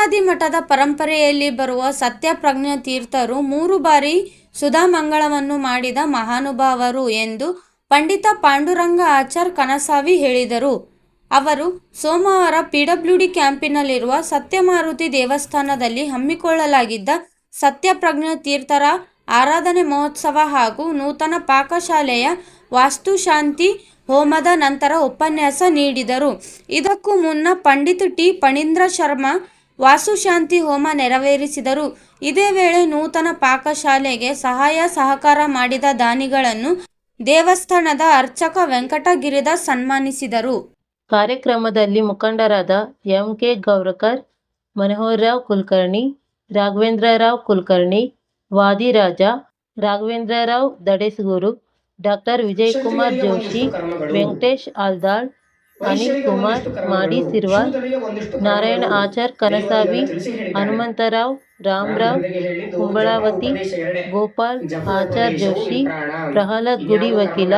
ಶಿಖರಾದಿ ಮಠದ ಪರಂಪರೆಯಲ್ಲಿ ಬರುವ ಸತ್ಯಪ್ರಜ್ಞ ತೀರ್ಥರು ಮೂರು ಬಾರಿ ಸುಧಾಮಂಗಳವನ್ನು ಮಾಡಿದ ಮಹಾನುಭಾವರು ಎಂದು ಪಂಡಿತ ಪಾಂಡುರಂಗ ಆಚಾರ್ ಕನಸಾವಿ ಹೇಳಿದರು. ಅವರು ಸೋಮವಾರ ಪಿಡಬ್ಲ್ಯೂಡಿ ಕ್ಯಾಂಪಿನಲ್ಲಿರುವ ಸತ್ಯಮಾರುತಿ ದೇವಸ್ಥಾನದಲ್ಲಿ ಹಮ್ಮಿಕೊಳ್ಳಲಾಗಿದ್ದ ಸತ್ಯಪ್ರಜ್ಞ ತೀರ್ಥರ ಆರಾಧನೆ ಮಹೋತ್ಸವ ಹಾಗೂ ನೂತನ ಪಾಕಶಾಲೆಯ ವಾಸ್ತುಶಾಂತಿ ಹೋಮದ ನಂತರ ಉಪನ್ಯಾಸ ನೀಡಿದರು. ಇದಕ್ಕೂ ಮುನ್ನ ಪಂಡಿತ್ ಟಿ. ಪಣೀಂದ್ರ ಶರ್ಮಾ ವಾಸ್ತುಶಾಂತಿ ಹೋಮ ನೆರವೇರಿಸಿದರು. ಇದೇ ವೇಳೆ ನೂತನ ಪಾಕಶಾಲೆಗೆ ಸಹಾಯ ಸಹಕಾರ ಮಾಡಿದ ದಾನಿಗಳನ್ನು ದೇವಸ್ಥಾನದ ಅರ್ಚಕ ವೆಂಕಟಗಿರಿದ ಸನ್ಮಾನಿಸಿದರು. ಕಾರ್ಯಕ್ರಮದಲ್ಲಿ ಮುಖಂಡರಾದ M. K. Gaurakar, Manohar Rao Kulkarni, Raghavendra Rao Kulkarni, Vadiraja, Raghavendra Rao doctor Vijay Vijayakumar Joshi Venkatesh Aldal, Anilkumar ಮಾಡಿಸಿರುವ Narayana Achar Kanasavi, Hanumantha Rao, Ramarao Kumbalavati Gopal Achar Joshi Prahlad Gudi ವಕೀಲ,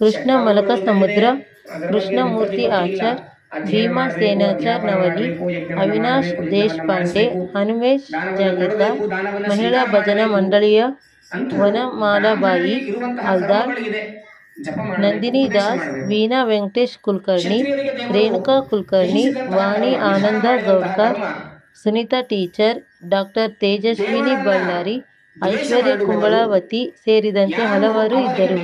ಕೃಷ್ಣ ಮಲಕ ಸಮುದ್ರ ಕೃಷ್ಣಮೂರ್ತಿ ಆಚಾರ್, ಭೀಮಾ ಸೇನಾಚಾರ್ ನವಲಿ, ಅವಿನಾಶ್ ದೇಶಪಾಂಡೆ, ಹನುಮೇಶ್ ಜಾಗೀರ್ದಾರ್, ಮಹಿಳಾ ಭಜನಾ ಮಂಡಳಿಯ ವನಮಾಲಾಬಾಯಿ ಆಲ್ದಾಳ್, ನಂದಿನಿ ದಾಸ್, ವೀಣಾ ವೆಂಕಟೇಶ್ ಕುಲಕರ್ಣಿ, ರೇಣುಕಾ ಕುಲಕರ್ಣಿ, ವಾಣಿ ಆನಂದ ಗೌಡ್ಕರ್, ಸುನೀತಾ ಟೀಚರ್, ಡಾ. ತೇಜಸ್ವಿನಿ ಬಳ್ಳಾರಿ, ಐಶ್ವರ್ಯ ಕುಂಬಳವತಿ ಸೇರಿದಂತೆ ಹಲವರು ಇದ್ದರು.